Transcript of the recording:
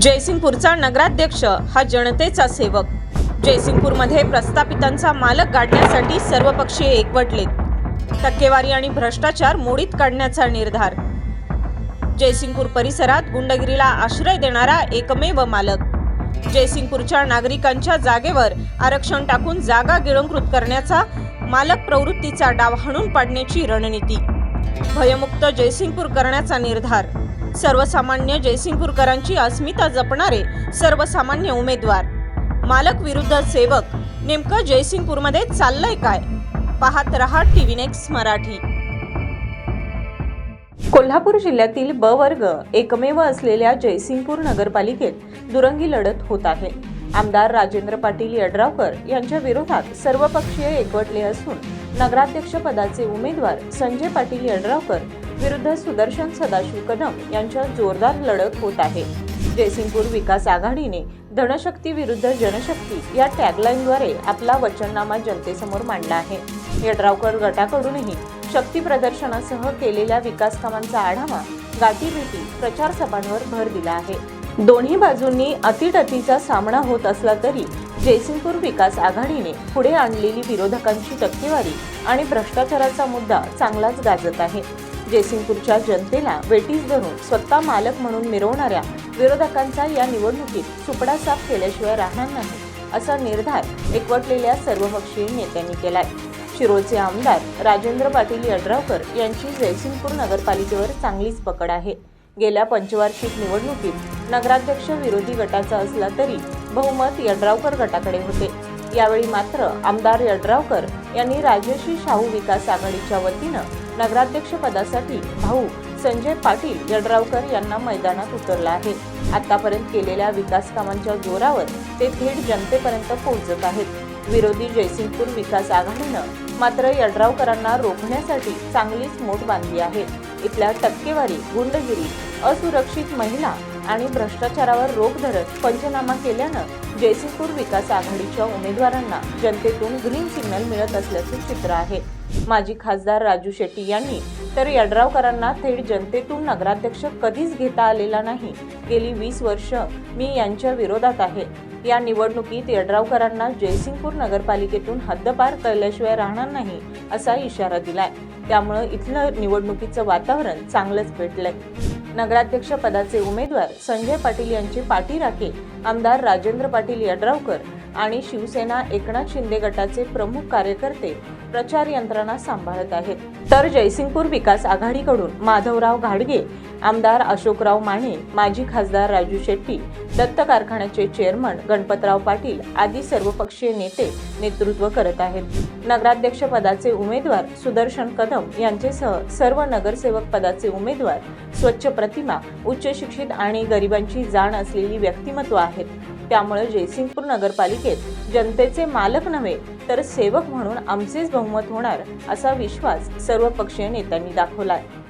जयसिंगपूरचा नगराध्यक्ष हा जनतेचा सेवक. जयसिंगपूरमध्ये प्रस्थापितांचा मालक गाडण्यासाठी सर्वपक्षीय एकवटलेत. टक्केवारी आणि भ्रष्टाचार मोडीत काढण्याचा निर्धार. जयसिंगपूर परिसरात गुंडगिरीला आश्रय देणारा एकमेव मालक. जयसिंगपूरच्या नागरिकांच्या जागेवर आरक्षण टाकून जागा गिळंकृत करण्याचा मालक प्रवृत्तीचा डाव हाणून पाडण्याची रणनीती. भयमुक्त जयसिंगपूर करण्याचा निर्धार. सर्वसामान्य जयसिंगपूरकरांची अस्मिता जपणारे सर्वसामान्य उमेदवार. मालक विरुद्ध सेवक. नेमकं जयसिंगपूरमध्ये चाललंय काय? पाहत रहा टीव्ही नेक्स्ट मराठी. कोल्हापूर जिल्ह्यातील ब वर्ग एकमेव असलेल्या जयसिंगपूर नगरपालिकेत दुरंगी लढत होत आहे. आमदार राजेंद्र पाटील यड्रावकर यांच्या विरोधात सर्वपक्षीय एकवटले असून नगराध्यक्ष पदाचे उमेदवार संजय पाटील यड्रावकर विरुद्ध सुदर्शन सदाशिव कदम यांच्या जोरदार लढत होत आहे. जयसिंगपूर विकास आघाडीने धनशक्ती विरुद्ध जनशक्ती या टॅगलाईनद्वारे आपला वचननामा जनतेसमोर मांडला आहे. यड्रावकर गटाकडूनही शक्ती प्रदर्शनासह केलेल्या विकास कामांचा आढावा गाठीभेटी प्रचार सभांवर भर दिला आहे. दोन्ही बाजूंनी अतिटतीचा सामना होत असला तरी जयसिंगपूर विकास आघाडीने पुढे आणलेली विरोधकांची टक्केवारी आणि भ्रष्टाचाराचा मुद्दा चांगलाच गाजत आहे. जयसिंगपूरच्या जनतेला वेटीस धरून स्वतः मालक म्हणून मिरवणाऱ्या विरोधकांचा या निवडणुकीत सुपडा साफ केल्याशिवाय राहणार नाही असा निर्धार एकवटलेल्या सर्वपक्षीय नेत्यांनी केलाय. शिरोळचे आमदार राजेंद्र पाटील यड्रावकर यांची जयसिंगपूर नगरपालिकेवर चांगलीच पकड आहे. गेल्या पंचवार्षिक निवडणुकीत नगराध्यक्ष विरोधी गटाचा असला तरी बहुमत यड्रावकर गटाकडे होते. यावेळी मात्र आमदार यड्रावकर यांनी राजर्षी शाहू विकास आघाडीच्या वतीनं नगराध्यक्षपदासाठी भाऊ संजय पाटील यड्रावकर यांना मैदानात उतरला आहे. आतापर्यंत केलेल्या विकास कामांच्या जोरावर ते थेट जनतेपर्यंत पोहोचत आहेत. विरोधी जयसिंगपूर विकास आघाडीनं मात्र यड्रावकरांना रोखण्यासाठी चांगलीच मोठ बांधली आहे. इथल्या टक्केवारी गुंडगिरी असुरक्षित महिला आणि भ्रष्टाचारावर रोख धरत पंचनामा केल्यानं जयसिंगपूर विकास आघाडीच्या उमेदवारांना जनतेतून ग्रीन सिग्नल मिळत असल्याचे चित्र आहे. माजी खासदार राजू शेट्टी यांनी तर यड्रावकरांना थेट जनतेतून नगराध्यक्ष कधीच घेता आलेला नाही. गेली वीस वर्ष मी यांच्या विरोधात आहे. या निवडणुकीत यड्रावकरांना जयसिंगपूर नगरपालिकेतून हद्दपार केल्याशिवाय राहणार नाही असा इशारा दिलाय. त्यामुळं इथलं निवडणुकीचं वातावरण चांगलंच पेटलंय नगराध्यक्षपदाचे उमेदवार संजय पाटील यांची पाठी राखे आमदार राजेंद्र पाटील यड्रावकर आणि शिवसेना एकनाथ शिंदे गटाचे प्रमुख कार्यकर्ते प्रचार यंत्रणा सांभाळत आहेत. तर जयसिंगपूर विकास आघाडीकडून माधवराव घाडगे आमदार अशोकराव माने माजी खासदार राजू शेट्टी दत्त कारखान्याचे चेअरमन गणपतराव पाटील आदी सर्वपक्षीय नेते नेतृत्व करत आहेत. नगराध्यक्ष पदाचे उमेदवार सुदर्शन कदम यांचेसह सर्व नगरसेवक पदाचे उमेदवार स्वच्छ प्रतिमा उच्च शिक्षित आणि गरिबांची जाण असलेली व्यक्तिमत्व आहेत. त्यामुळे जयसिंगपूर नगरपालिकेत जनतेचे मालक नव्हे तर सेवक म्हणून आमचेच बहुमत होणार असा विश्वास सर्व पक्षीय नेत्यांनी आहे